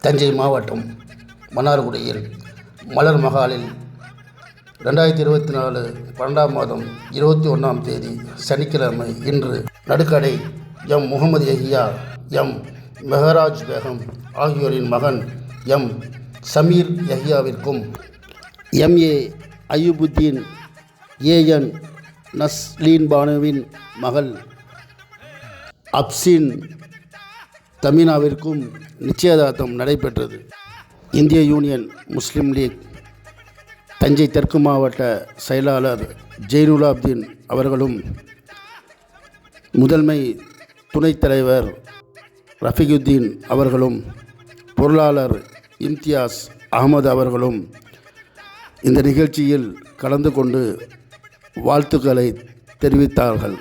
தஞ்சை மாவட்டம் மன்னார்குடியில் மலர் மகாலில் ரெண்டாயிரத்தி இருபத்தி நாலு பன்னெண்டாம் மாதம் இருபத்தி ஒன்றாம் தேதி சனிக்கிழமை இன்று நடுக்கடை எம். முகமது எஹியா எம். மெஹராஜ் பேகம் ஆகியோரின் மகன் எம். சமீர் யஹியாவிற்கும் எம்ஏ அயூபுத்தீன் ஏஎன் நஸ்லீன் பானுவின் மகள் அப்சின் தமினாவிற்கும் நிச்சயதார்த்தம் நடைபெற்றது. இந்திய யூனியன் முஸ்லீம் லீக். தஞ்சை தெற்கு மாவட்ட செயலாளர் ஜெயினுலாப்தீன் அவர்களும் முதன்மை துணைத் தலைவர் ரஃபிகுத்தீன் அவர்களும் பொருளாளர் இம்தியாஸ் அகமது அவர்களும் இந்த நிகழ்ச்சியில் கலந்து கொண்டு வாழ்த்துக்களை தெரிவித்தார்கள்.